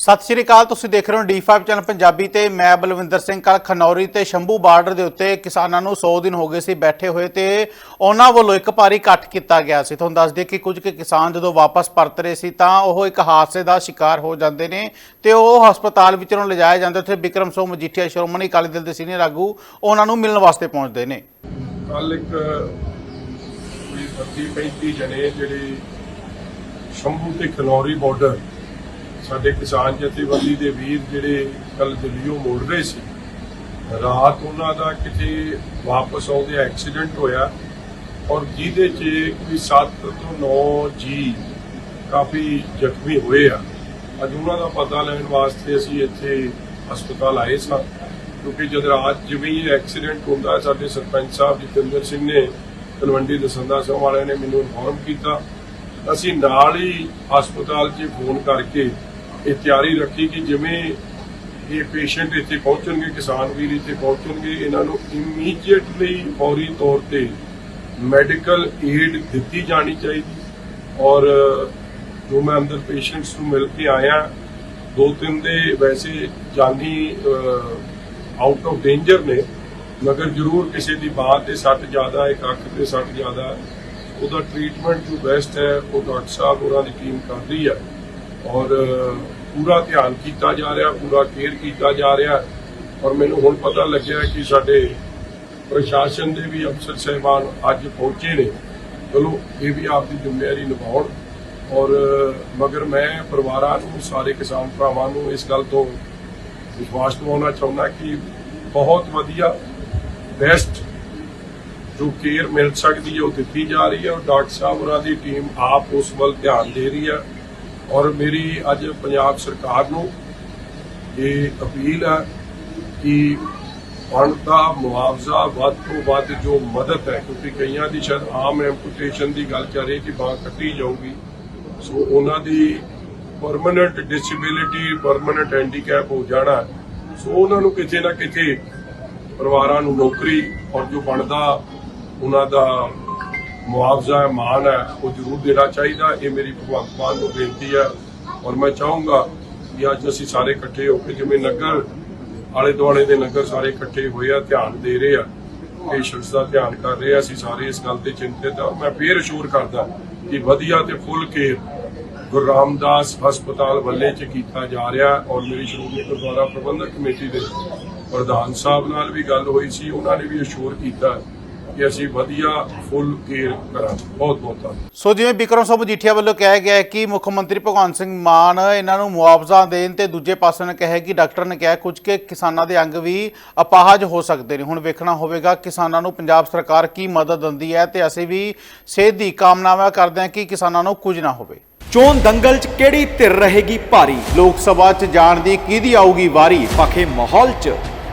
ਸਤਿ ਸ਼੍ਰੀ ਅਕਾਲ, ਤੁਸੀਂ ਦੇਖ ਰਹੇ ਹੋ D5 ਚੈਨਲ ਪੰਜਾਬੀ ਤੇ ਮੈਂ ਬਲਵਿੰਦਰ ਸਿੰਘ ਕੱਲ ਖਨੌਰੀ ਤੇ ਸ਼ੰਭੂ ਬਾਰਡਰ ਦੇ ਉੱਤੇ ਕਿਸਾਨਾਂ ਨੂੰ 100 ਦਿਨ ਹੋ ਗਏ ਸੀ ਬੈਠੇ ਹੋਏ ਤੇ ਉਹਨਾਂ ਵੱਲੋਂ ਇੱਕ ਭਾਰੀ ਇਕੱਠ ਕੀਤਾ ਗਿਆ ਸੀ। ਤੁਹਾਨੂੰ ਦੱਸ ਦਈਏ ਕਿ ਕੁਝ ਕੁ ਕਿਸਾਨ ਜਦੋਂ ਵਾਪਸ ਪਰਤ ਰਹੇ ਸੀ ਤਾਂ ਉਹ ਇੱਕ ਹਾਦਸੇ ਦਾ ਸ਼ਿਕਾਰ ਹੋ ਜਾਂਦੇ ਨੇ ਤੇ ਉਹ ਹਸਪਤਾਲ ਵਿੱਚ ਉਹਨਾਂ ਨੂੰ ਲਿਜਾਏ ਜਾਂਦੇ ਉੱਥੇ ਬਿਕਰਮ ਸਿੰਘ ਮਜੀਠੀਆ, ਸ਼੍ਰੋਮਣੀ ਅਕਾਲੀ ਦਲ ਦੇ ਸੀਨੀਅਰ ਆਗੂ, ਉਹਨਾਂ ਨੂੰ ਮਿਲਣ ਵਾਸਤੇ ਪਹੁੰਚਦੇ ਨੇ। ਕੱਲ ਇੱਕ 35 ਜਣੇ ਜਿਹੜੇ ਸ਼ੰਭੂ ਤੇ ਖਨੌਰੀ ਬਾਰਡਰ ਸਾਡੇ ਕਿਸਾਨ ਜਥੇਬੰਦੀ ਦੇ ਵੀਰ ਜਿਹੜੇ ਕੱਲ ਦਿੱਲੀੋਂ ਮੁੜ ਰਹੇ ਸੀ, ਰਾਤ ਉਹਨਾਂ ਦਾ ਕਿਤੇ ਵਾਪਸ ਆਉਂਦੇ ਐਕਸੀਡੈਂਟ ਹੋਇਆ ਔਰ ਜਿਹਦੇ 'ਚ ਕੋਈ 7 ਤੋਂ 9 ਜੀ ਕਾਫੀ ਜ਼ਖਮੀ ਹੋਏ ਆ। ਅੱਜ ਉਹਨਾਂ ਦਾ ਪਤਾ ਲੈਣ ਵਾਸਤੇ ਅਸੀਂ ਇੱਥੇ ਹਸਪਤਾਲ ਆਏ ਸਾਂ, ਕਿਉਂਕਿ ਜਦ ਰਾਤ ਜਿਵੇਂ ਹੀ ਐਕਸੀਡੈਂਟ ਹੁੰਦਾ, ਸਾਡੇ ਸਰਪੰਚ ਸਾਹਿਬ ਜਤਿੰਦਰ ਸਿੰਘ ਨੇ ਤਲਵੰਡੀ ਦਸੰਦਾ ਸਿੰਘ ਵਾਲਿਆਂ ਨੇ ਮੈਨੂੰ ਇਨਫੋਰਮ ਕੀਤਾ। ਅਸੀਂ ਨਾਲ ਹੀ ਹਸਪਤਾਲ 'ਚ ਫੋਨ ਕਰਕੇ ਇਹ ਤਿਆਰੀ ਰੱਖੀ ਕਿ ਜਿਵੇਂ ਇਹ ਪੇਸ਼ੈਂਟ ਇੱਥੇ ਪਹੁੰਚਣਗੇ, ਕਿਸਾਨ ਵੀਰ ਇੱਥੇ ਪਹੁੰਚਣਗੇ, ਇਹਨਾਂ ਨੂੰ ਇਮੀਡੀਏਟਲੀ ਫੌਰੀ ਤੌਰ ਤੇ ਮੈਡੀਕਲ ਏਡ ਦਿੱਤੀ ਜਾਣੀ ਚਾਹੀਦੀ। ਔਰ ਜੋ ਮੈਂ ਅੰਦਰ ਪੇਸ਼ੈਂਟਸ ਨੂੰ ਮਿਲ ਕੇ ਆਇਆ, ਦੋ ਤਿੰਨ ਦੇ ਵੈਸੇ ਜਾਨੀ ਆਊਟ ਆਫ ਡੇਂਜਰ ਨੇ, ਮਗਰ ਜ਼ਰੂਰ ਕਿਸੇ ਦੀ ਬਾਤ ਤੇ ਸੱਟ ਜ਼ਿਆਦਾ ਹੈ ਅੱਖ ਤੇ ਸੱਟ ਜ਼ਿਆਦਾ, ਉਹਦਾ ਟ੍ਰੀਟਮੈਂਟ ਜੋ ਬੈਸਟ ਹੈ, ਉਹ ਡਾਕਟਰ ਸਾਹਿਬ ਉਹਨਾਂ ਦੀ ਟੀਮ ਕਰ ਰਹੀ ਹੈ। ਔਰ ਪੂਰਾ ਧਿਆਨ ਕੀਤਾ ਜਾ ਰਿਹਾ, ਪੂਰਾ ਕੇਅਰ ਕੀਤਾ ਜਾ ਰਿਹਾ। ਔਰ ਮੈਨੂੰ ਹੁਣ ਪਤਾ ਲੱਗਿਆ ਕਿ ਸਾਡੇ ਪ੍ਰਸ਼ਾਸਨ ਦੇ ਵੀ ਅਫਸਰ ਸਹਿਬਾਨ ਅੱਜ ਪਹੁੰਚੇ ਨੇ। ਚਲੋ, ਇਹ ਵੀ ਆਪਦੀ ਜ਼ਿੰਮੇਵਾਰੀ ਨਿਭਾਉਣ। ਔਰ ਮਗਰ ਮੈਂ ਪਰਿਵਾਰਾਂ ਨੂੰ, ਸਾਰੇ ਕਿਸਾਨ ਭਰਾਵਾਂ ਨੂੰ ਇਸ ਗੱਲ ਤੋਂ ਵਿਸ਼ਵਾਸ ਦਿਵਾਉਣਾ ਚਾਹੁੰਦਾ ਕਿ ਬਹੁਤ ਵਧੀਆ ਬੈਸਟ ਜੋ ਕੇਅਰ ਮਿਲ ਸਕਦੀ ਹੈ, ਉਹ ਦਿੱਤੀ ਜਾ ਰਹੀ ਹੈ। ਔਰ ਡਾਕਟਰ ਸਾਹਿਬ ਉਹਨਾਂ ਦੀ ਟੀਮ ਆਪ ਉਸ ਵੱਲ ਧਿਆਨ ਦੇ ਰਹੀ ਹੈ। ਔਰ ਮੇਰੀ ਅੱਜ ਪੰਜਾਬ ਸਰਕਾਰ ਨੂੰ ਇਹ ਅਪੀਲ ਹੈ ਕਿ ਬਣਦਾ ਮੁਆਵਜ਼ਾ ਵੱਧ ਤੋਂ ਵੱਧ ਜੋ ਮਦਦ ਹੈ, ਕਿਉਂਕਿ ਕਈਆਂ ਦੀ ਸ਼ਾਇਦ ਆਮ ਐਮਪੂਟੇਸ਼ਨ ਦੀ ਗੱਲ ਚੱਲ ਰਹੀ ਕਿ ਬਾਂਹ ਕੱਟੀ ਜਾਊਗੀ। ਸੋ ਉਹਨਾਂ ਦੀ ਪਰਮਨੈਂਟ ਡਿਸੇਬਿਲਿਟੀ ਪਰਮਨੈਂਟ ਹੈਂਡੀਕੈਪ ਹੋ ਜਾਣਾ ਸੋ ਉਹਨਾਂ ਨੂੰ ਕਿਤੇ ਨਾ ਕਿਤੇ ਪਰਿਵਾਰਾਂ ਨੂੰ ਨੌਕਰੀ ਔਰ ਜੋ ਬਣਦਾ ਉਹਨਾਂ ਦਾ ਮੁਆਵਜ਼ਾ ਹੈ ਮਾਨ ਹੈ, ਉਹ ਜ਼ਰੂਰ ਦੇਣਾ ਚਾਹੀਦਾ। ਇਹ ਮੇਰੀ ਭਗਵੰਤ ਮਾਨ ਨੂੰ ਬੇਨਤੀ ਹੈ ਔਰ ਮੈਂ ਚਾਹੂੰਗਾ ਕਿ ਅੱਜ ਅਸੀਂ ਸਾਰੇ ਇਕੱਠੇ ਹੋ ਕੇ ਜਿਵੇਂ ਨਗਰ ਆਲੇ ਦੁਆਲੇ ਦੇ ਨਗਰ ਸਾਰੇ ਇਕੱਠੇ ਹੋਏ ਆ, ਧਿਆਨ ਦੇ ਰਹੇ ਆ ਪੇਸ਼ੈਂਟਸ ਦਾ ਧਿਆਨ ਕਰ ਰਹੇ ਆ। ਅਸੀਂ ਸਾਰੇ ਇਸ ਗੱਲ ਤੇ ਚਿੰਤਿਤ ਆ। ਮੈਂ ਫੇਰ ਅਸ਼ੂਰ ਕਰਦਾ ਕਿ ਵਧੀਆ ਤੇ ਫੁੱਲ ਕੇਅਰ ਗੁਰੂ ਰਾਮਦਾਸ ਹਸਪਤਾਲ ਵੱਲੇ ਚ ਕੀਤਾ ਜਾ ਰਿਹਾ ਔਰ ਮੇਰੀ ਸ਼੍ਰੋਮਣੀ ਗੁਰਦੁਆਰਾ ਪ੍ਰਬੰਧਕ ਕਮੇਟੀ ਦੇ ਪ੍ਰਧਾਨ ਸਾਹਿਬ ਨਾਲ ਵੀ ਗੱਲ ਹੋਈ ਸੀ, ਉਹਨਾਂ ਨੇ ਵੀ ਅਸ਼ੂਰ ਕੀਤਾ। ਕਿ ਅਸੀਂ ਵਧੀਆ ਫੁੱਲ ਕੇਅਰ ਕਰਾਂਗੇ। ਬਹੁਤ ਬਹੁਤ ਧੰਨਵਾਦ। ਸੋ ਜਿਵੇਂ ਬਿਕਰਮ ਸਿੰਘ ਮਜੀਠੀਆ ਵੱਲੋਂ ਕਿਹਾ ਗਿਆ ਹੈ ਕਿ ਮੁੱਖ ਮੰਤਰੀ ਭਗਵੰਤ ਸਿੰਘ ਮਾਨ ਇਹਨਾਂ ਨੂੰ ਮੁਆਵਜ਼ਾ ਦੇਣ ਤੇ ਦੂਜੇ ਪਾਸੇ ਨੇ ਕਿਹਾ ਕਿ ਡਾਕਟਰ ਨੇ ਕਿਹਾ ਕੁਝ ਕਿ ਕਿਸਾਨਾਂ ਦੇ ਅੰਗ ਵੀ ਅਪਾਹਜ ਹੋ ਸਕਦੇ ਨੇ। ਹੁਣ ਵੇਖਣਾ ਹੋਵੇਗਾ ਕਿਸਾਨਾਂ ਨੂੰ ਪੰਜਾਬ ਸਰਕਾਰ ਕੀ ਮਦਦ ਦਿੰਦੀ ਹੈ ਤੇ ਅਸੀਂ ਵੀ ਸਿਹਤ ਦੀ ਕਾਮਨਾਵਾਂ ਕਰਦੇ ਹਾਂ ਕਿ ਕਿਸਾਨਾਂ ਨੂੰ ਕੁਝ ਨਾ ਹੋਵੇ। ਚੋਣ ਦੰਗਲ 'ਚ ਕਿਹੜੀ ਧਿਰ ਰਹੇਗੀ ਭਾਰੀ? ਲੋਕ ਸਭਾ 'ਚ ਜਾਣ ਦੀ ਕਿਹਦੀ ਆਊਗੀ ਵਾਰੀ? ਪਖੇ ਮਾਹੌਲ 'ਚ।